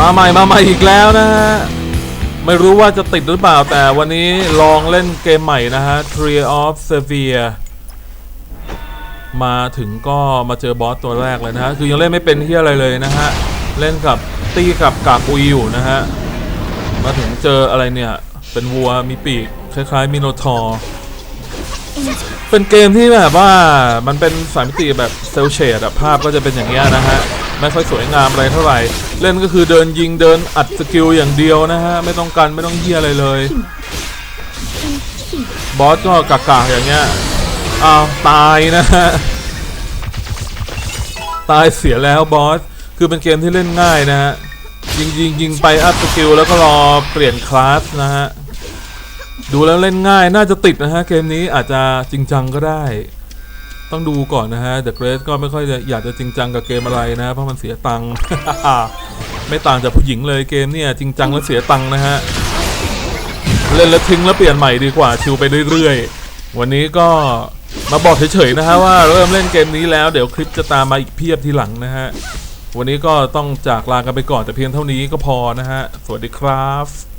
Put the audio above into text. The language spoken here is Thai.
มาใหม่มาใหม่อีกแล้วนะฮะ ไม่รู้ว่าจะติดหรือเปล่าแต่วันนี้ลองเล่นเกมใหม่นะฮะ Tree of Severe มาถึงก็มาเจอบอสตัวแรกเลยนะฮะ คือยังเล่นไม่เป็นที่อะไรเลยนะฮะ เล่นกับตีกับกากอุยอยู่นะฮะ มาถึงเจออะไรเนี่ย เป็นวัวมีปีก คล้ายๆมิโนทอร์เป็นเกมที่แบบว่ามันเป็นสายมิติแบบเซลเชดภาพก็จะเป็นอย่างเงี้ยนะฮะ ไม่ค่อยสวยงามอะไรเท่าไหร่ เล่นก็คือเดินยิงเดินอัดสกิลอย่างเดียวนะฮะ ไม่ต้องกันไม่ต้องเฮียอะไรเลย บอสก็กากๆอย่างเงี้ยอ้าวตายนะฮะ ตายเสียแล้วบอส คือเป็นเกมที่เล่นง่ายนะฮะ ยิงยิงยิงไปอัพสกิลแล้วก็รอเปลี่ยนคลาสนะฮะ ดูแล้วเล่นง่ายน่าจะติดนะฮะ เกมนี้อาจจะจริงจังก็ได้ ต้องดูก่อนนะฮะ The Grace ก็ไม่ค่อยจะอยากจะจริงจังกับเกมอะไรนะ เพราะมันเสียตังค์ ไม่ต่างจากผู้หญิงเลยเกมเนี่ยจริงจังแล้วเสียตังค์นะฮะ เล่นแล้วทิ้งแล้วเปลี่ยนใหม่ดีกว่าชิวไปเรื่อยๆ วันนี้ก็มาบอกเฉยๆนะฮะว่าเริ่มเล่นเกมนี้แล้วเดี๋ยวคลิปจะตามมาอีกเพียบทีหลังนะฮะ วันนี้ก็ต้องจากลากันไปก่อนแต่เพียงเท่านี้ก็พอนะฮะ สวัสดีครับ